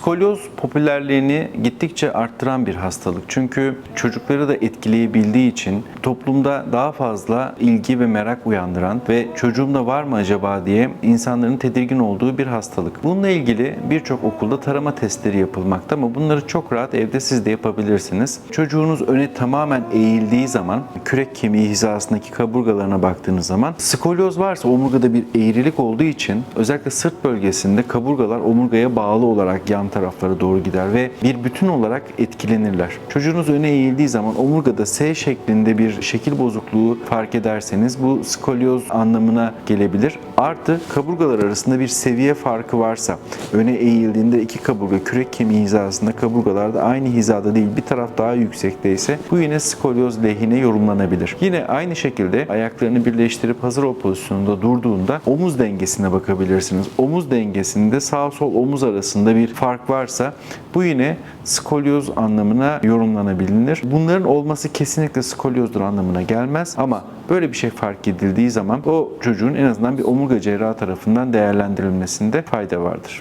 Skolyoz popülerliğini gittikçe arttıran bir hastalık. Çünkü çocukları da etkileyebildiği için toplumda daha fazla ilgi ve merak uyandıran ve çocuğumda var mı acaba diye insanların tedirgin olduğu bir hastalık. Bununla ilgili birçok okulda tarama testleri yapılmakta ama bunları çok rahat evde siz de yapabilirsiniz. Çocuğunuz öne tamamen eğildiği zaman kürek kemiği hizasındaki kaburgalarına baktığınız zaman skolyoz varsa omurgada bir eğrilik olduğu için özellikle sırt bölgesinde kaburgalar omurgaya bağlı olarak yan taraflara doğru gider ve bir bütün olarak etkilenirler. Çocuğunuz öne eğildiği zaman omurgada S şeklinde bir şekil bozukluğu fark ederseniz bu skolyoz anlamına gelebilir. Artı kaburgalar arasında bir seviye farkı varsa öne eğildiğinde iki kaburga kürek kemiği hizasında kaburgalarda aynı hizada değil bir taraf daha yüksekteyse bu yine skolyoz lehine yorumlanabilir. Yine aynı şekilde ayaklarını birleştirip hazır ol pozisyonunda durduğunda omuz dengesine bakabilirsiniz. Omuz dengesinde sağ sol omuz arasında bir fark varsa bu yine skolyoz anlamına yorumlanabilir. Bunların olması kesinlikle skolyozdur anlamına gelmez ama böyle bir şey fark edildiği zaman o çocuğun en azından bir omurga cerrahı tarafından değerlendirilmesinde fayda vardır.